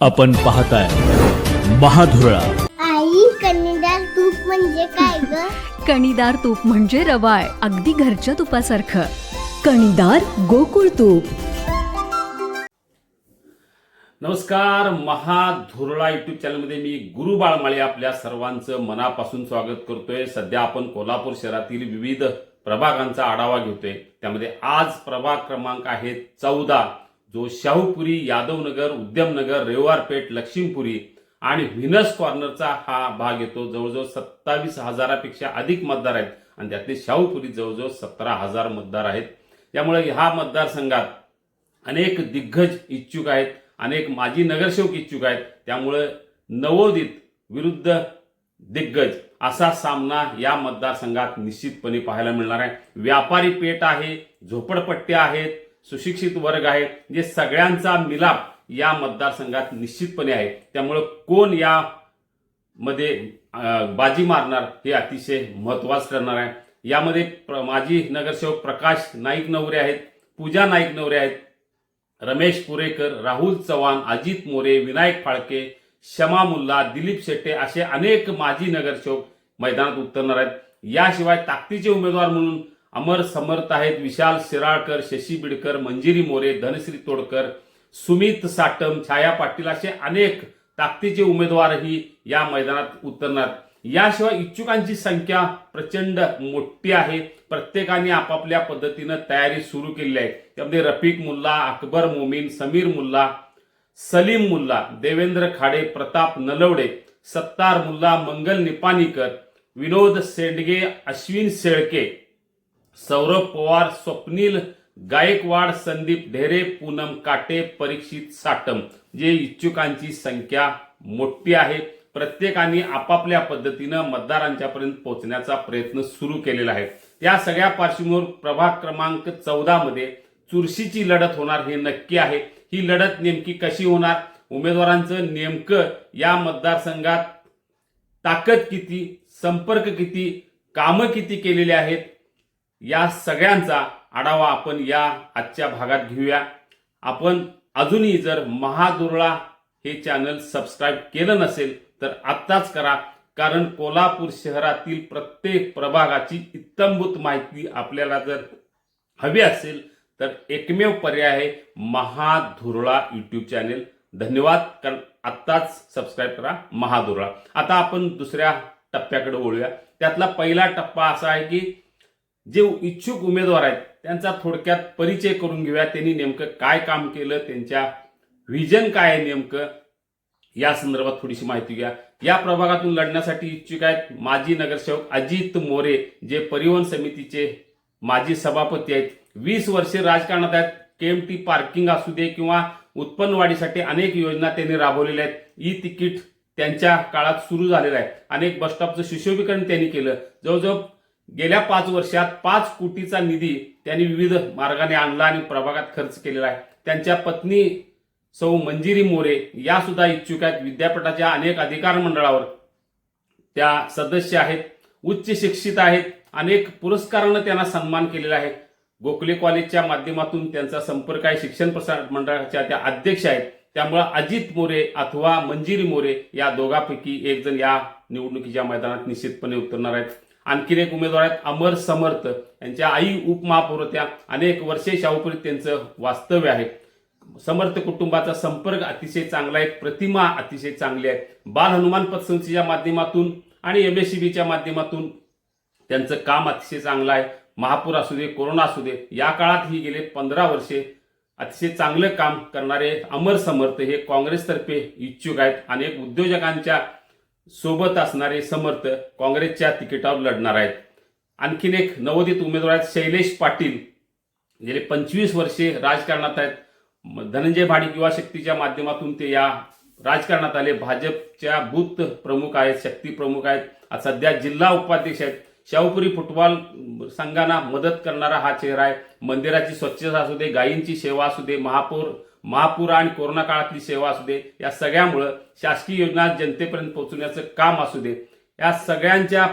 आपण पाहताय महाधुरळा. आई कन्नडार तूप म्हणजे काय ग? कणीदार तूप म्हणजे रवाळ अगदी घरच्या तुपासारखं. कणीदार गोकुळ तूप. नमस्कार महाधुरळा युट्यूब चॅनलमध्ये मी गुरु बाळमाळे आपल्या सर्वांचं मनापासून स्वागत करतोय. सध्या आपण कोल्हापूर शहरातील विविध प्रभागांचा आढावा घेतोय. त्यामध्ये आज प्रभाग क्रमांक आहे चौदा. जो शाहूपुरी यादवनगर उद्यमनगर रेवारपेठ लक्ष्मीपुरी आणि व्हिनस कॉर्नरचा हा भाग येतो. जवळजवळ सत्तावीस हजारापेक्षा अधिक मतदार आहेत आणि त्यातले शाहूपुरी जवळजवळ सतरा हजार मतदार आहेत. त्यामुळे ह्या मतदारसंघात अनेक दिग्गज इच्छुक आहेत अनेक माजी नगरसेवक इच्छुक आहेत. त्यामुळं नवोदित विरुद्ध दिग्गज असा सामना या मतदारसंघात निश्चितपणे पाहायला मिळणार आहे. व्यापारी पेठ आहे झोपडपट्ट्या आहेत सुशिक्षित वर्ग आहे जे सगळ्यांचा मिलाप या मतदारसंघात निश्चितपणे आहे. त्यामुळं कोण या मध्ये बाजी मारणार हे अतिशय महत्वाचं ठरणार आहे. यामध्ये प्र- माजी नगरसेवक प्रकाश नाईक नवरे आहेत पूजा नाईक नवरे आहेत रमेश पुरेकर राहुल चव्हाण अजित मोरे विनायक फाळके शमा मुल्ला दिलीप शेट्टे असे अनेक माजी नगरसेवक मैदानात उतरणार आहेत. याशिवाय ताकदीचे उमेदवार म्हणून अमर समर्थ आहेत विशाल शिराळकर शशी बिडकर मंजिरी मोरे धनश्री तोडकर सुमित साटम छाया पाटील असे अनेक ताकदीचे उमेदवारही या मैदानात उतरणार. याशिवाय इच्छुकांची संख्या प्रचंड मोठी आहे. प्रत्येकाने आपापल्या पद्धतीनं तयारी सुरू केली आहे. त्यामध्ये रफिक मुल्ला अकबर मोमीन समीर मुल्ला सलीम मुल्ला देवेंद्र खाडे प्रताप नलवडे सत्तार मुल्ला मंगल निपाणीकर विनोद सेंडगे अश्विन शेळके सौरभ पवार स्वप्नील गायकवाड संदीप ढेरे पूनम काटे परीक्षित साटम. जे इच्छुकांची संख्या मोठी आहे प्रत्येकाने आपापल्या पद्धतीनं मतदारांच्यापर्यंत पोहोचण्याचा प्रयत्न सुरू केलेला आहे. या सगळ्या पार्श्वभूमीवर प्रभाग क्रमांक चौदा मध्ये चुरशीची लढत होणार हे नक्की आहे. ही लढत नेमकी कशी होणार? उमेदवारांचं नेमकं या मतदारसंघात ताकद किती संपर्क किती कामं किती केलेली आहेत? या सगळ्यांचा आढावा आपण या आजच्या भागात घेऊया. आपण अजूनही जर महादुर्ळा हे चॅनल सबस्क्राईब केलं नसेल तर आत्ताच करा. कारण कोल्हापूर शहरातील प्रत्येक प्रभागाची इत्तंभूत माहिती आपल्याला जर हवी असेल तर एकमेव पर्याय आहे महाधुरळा यूट्यूब चॅनेल धन्यवाद. कारण आत्ताच सबस्क्राईब करा महाधुरळा आता आपण दुसऱ्या टप्प्याकडे वळूया. त्यातला पहिला टप्पा असा आहे की जे इच्छुक उमेदवार आहेत त्यांचा थोडक्यात परिचय करून घेऊया. त्यांनी नेमकं काय काम केलं त्यांच्या व्हिजन काय आहे नेमकं या संदर्भात थोडीशी माहिती घ्या. या प्रभागातून लढण्यासाठी इच्छुक आहेत माजी नगरसेवक अजित मोरे जे परिवहन समितीचे माजी सभापती आहेत. वीस वर्षे राजकारणात आहेत. केएमटी पार्किंग असू दे किंवा उत्पन्न वाढीसाठी अनेक योजना त्यांनी राबवलेल्या आहेत. ई तिकीट त्यांच्या काळात सुरू झालेलं आहे. अनेक बसस्टॉपचं सुशोभीकरण त्यांनी केलं. जवळजवळ गेल्या पाच वर्षात पाच कोटीचा निधी त्यांनी विविध मार्गाने आणला आणि प्रभागात खर्च केलेला आहे. त्यांच्या पत्नी सौ मंजिरी मोरे या सुद्धा इच्छुक आहेत. विद्यापीठाच्या अनेक अधिकार मंडळावर त्या सदस्य आहेत उच्च शिक्षित आहेत. अनेक पुरस्कारानं त्यांना सन्मान केलेला आहे. गोखले कॉलेजच्या माध्यमातून त्यांचा संपर्क आहे. शिक्षण प्रसार मंडळाच्या त्या अध्यक्ष आहेत. त्यामुळे अजित मोरे अथवा मंजिरी मोरे या दोघांपैकी एक जण या निवडणुकीच्या मैदानात निश्चितपणे उतरणार आहेत. आणखीन एक उमेदवार आहेत अमर समर्थ. यांच्या आई उपमहापौर होत्या अनेक वर्षे शाहूपुरीत त्यांचं वास्तव्य आहे. समर्थ कुटुंबाचा संपर्क अतिशय चांगला आहे प्रतिमा अतिशय चांगली आहे. बाल हनुमान पतसंस्थेच्या माध्यमातून आणि एम एस माध्यमातून त्यांचं काम अतिशय चांगलं आहे. महापूर असू दे कोरोना असू दे या काळात ही गेले पंधरा वर्षे अतिशय चांगलं काम करणारे अमर समर्थ हे काँग्रेसतर्फे इच्छुक आहेत. अनेक उद्योजकांच्या सोबत असणारे समर्थ काँग्रेसच्या तिकिटावर लढणार आहेत. आणखीन एक नवोदित उमेदवार आहेत शैलेश पाटील. गेले पंचवीस वर्षे राजकारणात आहेत. धनंजय भाडी युवा शक्तीच्या माध्यमातून ते या राजकारणात आले. भाजपच्या बूथ प्रमुख आहेत शक्ती प्रमुख आहेत. आज सध्या जिल्हा उपाध्यक्ष आहेत. शाहूपुरी फुटबॉल संघांना मदत करणारा हा चेहरा आहे. मंदिराची स्वच्छता असू दे गायींची सेवा असू दे महापौर महापूर आणि कोरोना काळातली सेवा असू दे या सगळ्यामुळं शासकीय योजना जनतेपर्यंत पोहोचवण्याचं काम असू दे. या सगळ्यांच्या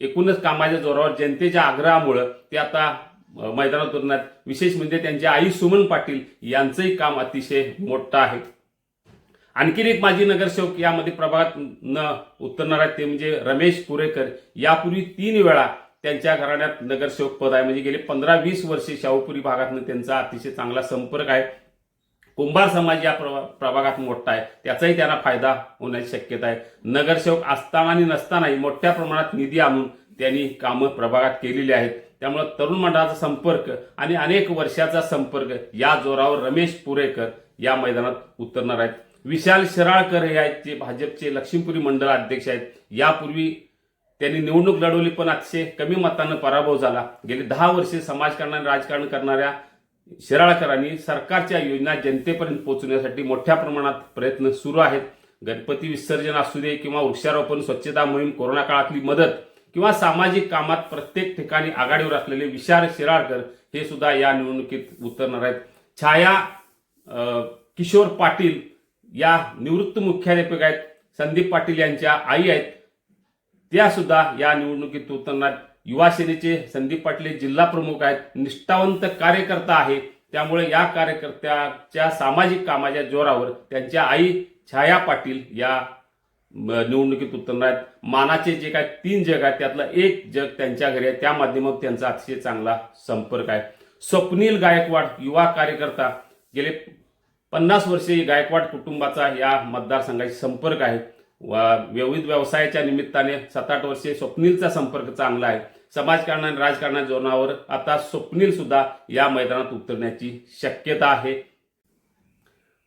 एकूणच कामाच्या जोरावर जनतेच्या आग्रहामुळं ते आता मैदानात उतरणार. विशेष म्हणजे त्यांची आई सुमन पाटील यांचंही काम अतिशय मोठं आहे. आणखीन एक माजी नगरसेवक यामध्ये प्रभागात न उतरणार आहेत ते म्हणजे रमेश कुरेकर. यापूर्वी तीन वेळा त्यांच्या घराण्यात नगरसेवक पद आहे. म्हणजे गेले पंधरा वीस वर्षे शाहूपुरी भागातनं त्यांचा अतिशय चांगला संपर्क आहे. कुंभार समाज या प्रभा- प्रभागात मोठा आहे. त्याचाही त्यांना फायदा होण्याची शक्यता आहे. नगरसेवक असताना आणि नसतानाही मोठ्या प्रमाणात निधी आणून त्यांनी कामं प्रभागात केलेली आहेत. त्यामुळे तरुण मंडळाचा संपर्क आणि अनेक वर्षाचा संपर्क या जोरावर रमेश पुरेकर या मैदानात उतरणार आहेत. विशाल शिराळकर हे आहेत जे भाजपचे लक्ष्मीपुरी मंडळ अध्यक्ष आहेत. यापूर्वी त्यांनी निवडणूक लढवली पण अतिशय कमी मतानं पराभव झाला. गेली दहा वर्षे समाजकारण आणि राजकारण करणाऱ्या शिराळकरांनी सरकारच्या योजना जनतेपर्यंत पोहोचवण्यासाठी मोठ्या प्रमाणात प्रयत्न सुरू आहेत. गणपती विसर्जन असू दे किंवा वृक्षारोपण स्वच्छता मोहीम कोरोना काळातली मदत किंवा सामाजिक कामात प्रत्येक ठिकाणी आघाडीवर असलेले विशाल शिराळकर हे सुद्धा या निवडणुकीत उतरणार आहेत. छाया किशोर पाटील या निवृत्त मुख्याध्यापक आहेत. संदीप पाटील यांच्या आई आहेत. त्या सुद्धा या निवडणुकीत उतरणार युवा सेनेचे संदीप पाटील जिल्हा प्रमुख आहेत. निष्ठावंत कार्यकर्ता आहे. त्यामुळे या कार्यकर्त्याच्या सामाजिक कामाच्या जोरावर त्यांच्या आई छाया पाटील या निवडणुकीत उतरणार आहेत. मानाचे जे काय तीन जग आहेत त्यातलं एक जग त्यांच्या घरी आहे. त्या माध्यमातून त्यांचा अतिशय चांगला संपर्क आहे. स्वप्नील गायकवाड युवा कार्यकर्ता. गेले पन्नास वर्षे गायकवाड कुटुंबाचा या मतदारसंघाशी संपर्क आहे. व- विविध व्यवसायाच्या निमित्ताने सात आठ वर्षे स्वप्नीलचा संपर्क चांगला आहे. समाजकारण आणि राजकारणाच्या जोरावर आता स्वप्नील सुद्धा या मैदानात उतरण्याची शक्यता आहे.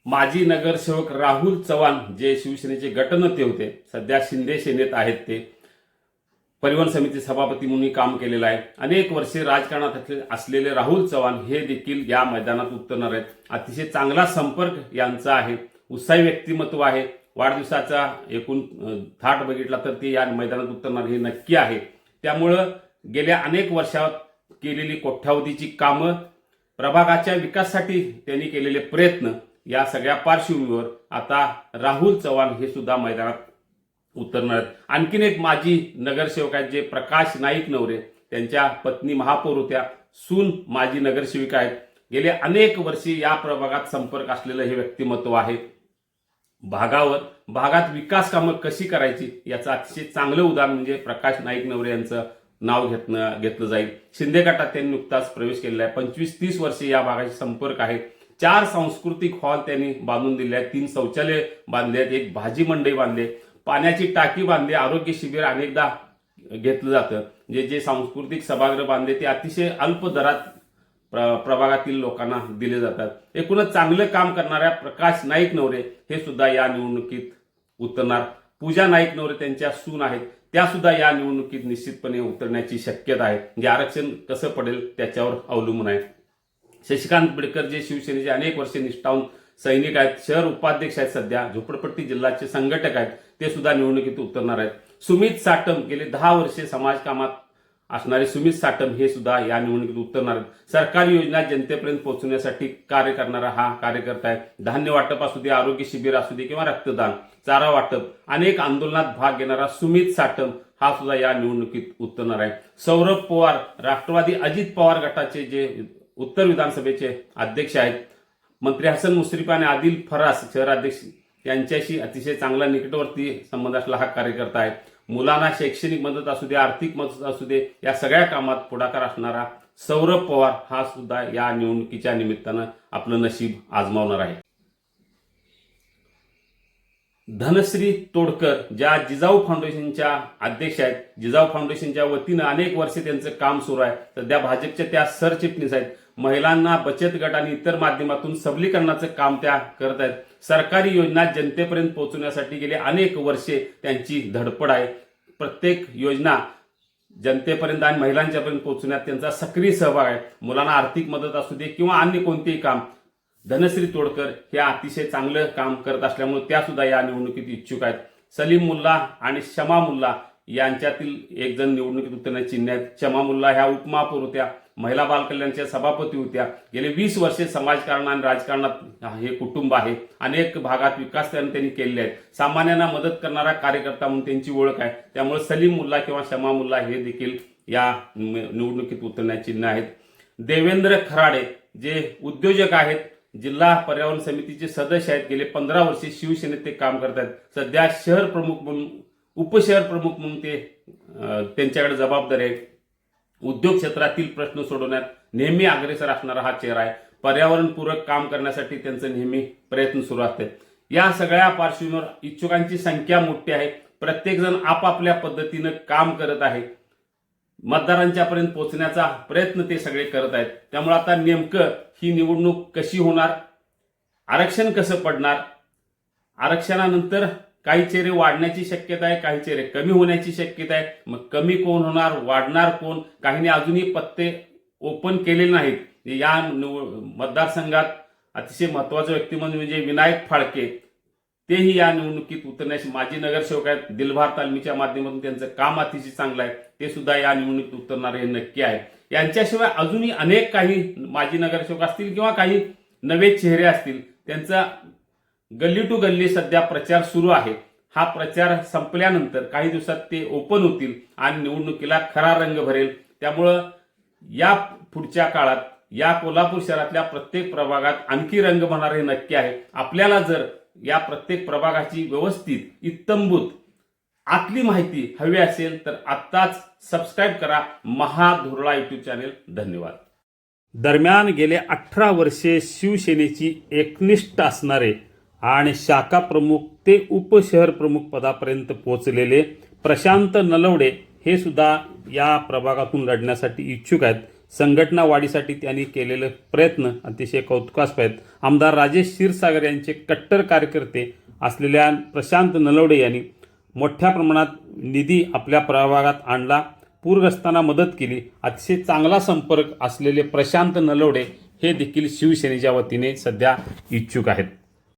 माजी नगरसेवक राहुल चव्हाण जे शिवसेनेचे गटनेते होते सध्या शिंदे सेनेत आहेत ते. परिवहन समिती सभापती म्हणून काम केलेलं आहे. अनेक वर्षे राजकारणात असले- असलेले राहुल चव्हाण हे देखील या मैदानात उतरणार आहेत. अतिशय चांगला संपर्क यांचा आहे. उत्साही व्यक्तिमत्व आहे. वाढदिवसाचा एकूण थाट बघितला तर ते या मैदानात उतरणार हे नक्की आहे. त्यामुळं गेल्या अनेक वर्षात केलेली कोट्यावधीची कामं प्रभागाच्या विकासासाठी त्यांनी केलेले प्रयत्न या सगळ्या पार्श्वभूमीवर आता राहुल चव्हाण हे सुद्धा मैदानात उतरणार आहेत. आणखीन एक माजी नगरसेवक आहेत जे प्रकाश नाईक नवरे त्यांच्या पत्नी महापौर होत्या सून माजी नगरसेविका आहेत. गेले अनेक वर्षी या प्रभागात संपर्क असलेलं हे व्यक्तिमत्व आहे. भागावर भागात विकास कामं कशी करायची याचं अतिशय चांगलं उदाहरण म्हणजे प्रकाश नाईक नवरे यांचं नाव घेतलं घेतलं जाईल. शिंदे गटात त्यांनी नुकताच प्रवेश केलेला आहे. पंचवीस तीस वर्षे या भागाशी संपर्क आहे चार सांस्कृतिक हॉल त्यांनी बांधून दिले आहेत. तीन शौचालय बांधले आहेत. एक भाजी मंडई बांधले पाण्याची टाकी बांधली आरोग्य शिबिर अनेकदा घेतलं जातं. जे जे सांस्कृतिक सभागृह बांधले ते अतिशय अल्प दरात प्र- प्रभागातील लोकांना दिले जातात. एकूणच चांगलं काम करणाऱ्या प्रकाश नाईक नवरे हे सुद्धा या निवडणुकीत उतरणार. पूजा नाईक नवरे त्यांच्या सून आहेत. त्या सुद्धा या निवडणुकीत निश्चितपणे उतरण्याची शक्यता आहे. म्हणजे आरक्षण कसं पडेल त्याच्यावर अवलंबून आहे. शशिकांत बिडकर जे शिवसेनेचे अनेक वर्षे निष्ठावून सैनिक आहेत शहर उपाध्यक्ष आहेत सध्या झोपडपट्टी जिल्ह्याचे संघटक आहेत ते सुद्धा निवडणुकीत उतरणार आहेत. सुमित साटम गेले दहा वर्षे समाजकामात असणारे सुमित साटम हे सुद्धा या निवडणुकीत उतरणार सरकारी योजना जनतेपर्यंत पोहोचवण्यासाठी कार्य करणारा हा कार्यकर्ता आहे. धान्य वाटप असू दे आरोग्य शिबिर असू दे किंवा रक्तदान चारा वाटप अनेक आंदोलनात भाग घेणारा सुमित साटम हा सुद्धा या निवडणुकीत उतरणार आहे. सौरभ पवार राष्ट्रवादी अजित पवार गटाचे जे उत्तर विधानसभेचे अध्यक्ष आहेत मंत्री हसन मुश्रीफ आणि आदिल फरास शहराध्यक्ष यांच्याशी अतिशय चांगला निकटवर्ती संबंध असला हा कार्यकर्ता आहे. मुलांना शैक्षणिक मदत असू दे आर्थिक मदत असू दे या सगळ्या कामात पुढाकार असणारा सौरभ पवार हा सुद्धा या निवडणुकीच्या निमित्तानं आपलं नशीब आजमावणार आहे. धनश्री तोडकर ज्या जिजाऊ फाउंडेशनच्या अध्यक्ष आहेत जिजाऊ फाउंडेशनच्या वतीनं अनेक वर्षे त्यांचं काम सुरू आहे. सध्या भाजपच्या त्या सरचिटणीस आहेत. महिलांना बचत गट आणि इतर माध्यमातून सबलीकरणाचं काम त्या करत आहेत सरकारी योजना जनतेपर्यंत पोहोचवण्यासाठी गेले अनेक वर्षे त्यांची धडपड आहे. प्रत्येक योजना जनतेपर्यंत आणि महिलांच्यापर्यंत पोहोचवण्यात त्यांचा सक्रिय सहभाग आहे. मुलांना आर्थिक मदत असू दे किंवा अन्य कोणतेही काम धनश्री तोडकर हे अतिशय चांगलं काम करत असल्यामुळे त्या सुद्धा या निवडणुकीत इच्छुक आहेत. सलीम मुल्ला आणि शमा मुल्ला यांच्यातील एक जण निवडणुकीत उतरण्याची चिन्ह आहेत. शमा मुल्ला ह्या उपमहापौर होत्या. महिला बालकल्याणच्या सभापती होत्या. गेले वीस वर्षे समाजकारण आणि राजकारणात हे कुटुंब आहे. अनेक भागात विकास त्यांनी त्यांनी केलेले आहेत. सामान्यांना मदत करणारा कार्यकर्ता म्हणून त्यांची ओळख आहे. त्यामुळे सलीम मुल्ला किंवा शमा मुल्ला हे देखील या निवडणुकीत उतरण्याची चिन्ह आहेत. देवेंद्र खराडे जे उद्योजक आहेत जिल्हा पर्यावरण समितीचे सदस्य आहेत गेले पंधरा वर्षे शिवसेनेत ते काम करत आहेत. सध्या शहर प्रमुख म्हणून उपशहर प्रमुख म्हणून ते त्यांच्याकडे जबाबदारी आहे उद्योग क्षेत्रातील प्रश्न सोडवण्यात नेहमी अग्रेसर असणारा हा चेहरा आहे. पर्यावरणपूरक काम करण्यासाठी त्यांचं नेहमी प्रयत्न सुरू असतात. या सगळ्या पार्श्वभूमीवर इच्छुकांची संख्या मोठी आहे. प्रत्येकजण आपापल्या पद्धतीनं काम करत आहे. मतदारांच्या पर्यंत पोहोचण्याचा प्रयत्न ते सगळे करत आहेत. त्यामुळे आता नेमकं ही निवडणूक कशी होणार? आरक्षण कसं पडणार? आरक्षणानंतर काही चेहरे वाढण्याची शक्यता आहे काही चेहरे कमी होण्याची शक्यता आहे. मग कमी कोण होणार वाढणार कोण? काहींनी अजूनही पत्ते ओपन केलेले नाहीत. या मतदारसंघात अतिशय महत्वाचं व्यक्तिमत्व म्हणजे विनायक फाळके. तेही या निवडणुकीत उतरण्याचे माजी नगरसेवक आहेत. दिलभार तालमीच्या माध्यमातून त्यांचं काम अतिशय चांगलं आहे. ते सुद्धा या निवडणुकीत उतरणार हे नक्की आहे. यांच्याशिवाय अजूनही अनेक काही माजी नगरसेवक असतील किंवा काही नवे चेहरे असतील त्यांचा गल्ली टू गल्ली सध्या प्रचार सुरू आहे. हा प्रचार संपल्यानंतर काही दिवसात ते ओपन होतील आणि निवडणुकीला खरा रंग भरेल. त्यामुळं या पुढच्या काळात या कोल्हापूर शहरातल्या प्रत्येक प्रभागात आणखी रंग भरणार हे नक्की आहे. आपल्याला जर या प्रत्येक प्रभागाची व्यवस्थित इत्तंभूत आतली माहिती हवी असेल तर आत्ताच सबस्क्राईब करा महाधुरळा युट्यूब चॅनेल धन्यवाद. दरम्यान गेले अठरा वर्षे शिवसेनेची एकनिष्ठ असणारे आणि शाखा प्रमुख ते उपशहर प्रमुख पदापर्यंत पोहोचलेले प्रशांत नलवडे हे सुद्धा या प्रभागातून लढण्यासाठी इच्छुक आहेत. संघटना वाढीसाठी त्यांनी केलेले प्रयत्न अतिशय कौतुकास्पद आहेत. आमदार राजेश क्षीरसागर यांचे कट्टर कार्यकर्ते असलेल्या प्रशांत नलवडे यांनी मोठ्या प्रमाणात निधी आपल्या प्रभागात आणला पूरग्रस्तांना मदत केली. अतिशय चांगला संपर्क असलेले प्रशांत नलवडे हे देखील शिवसेनेच्या वतीने सध्या इच्छुक आहेत.